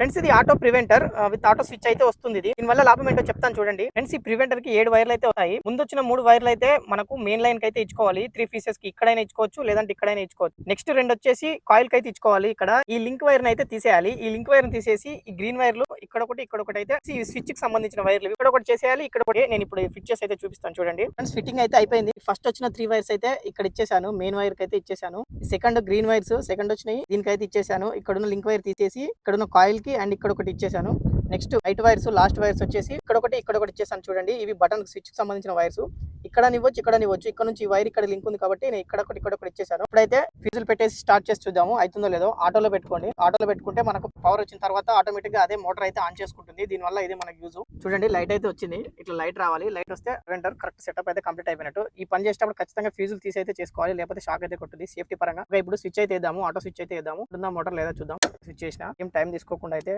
Friends ఇది auto preventer with auto switch అయితే వస్తుంది ఇది. దీనివల్ల లాభం ఏంటో చెప్తాను చూడండి. ఫ్రెండ్స్ ఈ ప్రివెంటర్కి ఏడు వైర్లు అయితే వస్తాయి. ముందు వచ్చిన మూడు వైర్లు అయితే మనకు మెయిన్ లైన్కి అయితే ఇచ్చుకోవాలి. త్రీ పీసెస్కి ఇక్కడైనా ఇచ్చుకోవచ్చు లేదంటే ఇక్కడైనా ఇచ్చుకోవచ్చు. నెక్స్ట్ రెండు వచ్చేసి కాయిల్కి అయితే ఇచ్చుకోవాలి ఇక్కడ. ఈ లింక్ వైర్ అయితే తీసేయాలి. ఈ లింక్ వైర్ తీసేసి ఈ గ్రీన్ వైర్లు ఇక్కడ ఒకటి ఇక్కడ ఒకటి అయితే ఈ స్విచ్కి సంబంధించిన వైర్లు ఇక్కడ ఒకటి చేసేయాలి ఇక్కడ ఒకటి. నేను ఇప్పుడు ఫిట్ చేసి అయితే చూపిస్తాను చూడండి. ఫ్రెండ్స్ ఫిట్టింగ్ అయితే అయిపోయింది. ఫస్ట్ వచ్చిన త్రీ వైర్స్ అయితే ఇక్కడ ఇచ్చేసాను మెయిన్ వైర్కి అయితే ఇచ్చేసాను సెకండ్ గ్రీన్ వైర్స్ సెకండ్ వచ్చినాయి. దీనికైతే ఇచ్చేసాను ఇక్కడ ఉన్న లింక్ వైర్ తీసేసి ఇక్కడ ఉన్న కాయిల్కి అండ్ ఇక్కడ ఒకటి ఇచ్చేసాను. Next white wires last wires వచ్చేసి ఇక్కడ ఒకటి ఇక్కడ ఒకటి ఇచ్చేసాను చూడండి. ఇవి బటన్ స్విచ్కి సంబంధించిన వైర్స్. ఇక్కడ నివ్వచ్చు ఇక్కడ నివ్వచ్చు ఇక్కడ నుంచి వైర్ ఇక్కడ లింక్ ఉంది కాబట్టి నేను ఇక్కడ ఒకటి ఇక్కడ ఒకటి ఇచ్చేసాను ఇప్పుడైతే ఫీజులు పెట్టేసి స్టార్ట్ చేసి చూద్దాము. అవుతుందో లేదో ఆటోలో పెట్టుకోండి. ఆటోలో పెట్టుకుంటే మనకు పవర్ వచ్చిన తర్వాత ఆటోమేటిక్గా అదే మోటార్ అయితే ఆన్ చేసుకుంటుంది. దీనివల్ల ఇది మనకు యూజ్ చూడండి లైట్ అయితే వచ్చింది. ఇట్లా లైట్ రావాలి. లైట్ వస్తే వెంటర్ కరెక్ట్ సెటప్ అయితే కంప్లీట్ అయిపోయినట్టు. ఈ పని చేసేటప్పుడు ఖచ్చితంగా ఫీజులు తీసి అయితే చేసుకోవాలి. లేకపోతే షాక్ అయితే కొట్టుంది సేఫ్టీ పరంగా. ఇప్పుడు స్విచ్ అయితే ఇద్దాము ఆటో స్విచ్ అయితే ఇద్దాము ఉందా మోటార్ లేదా చూద్దాం. స్విచ్ చేసిన. ఏం టైం తీసుకోకుండా అయితే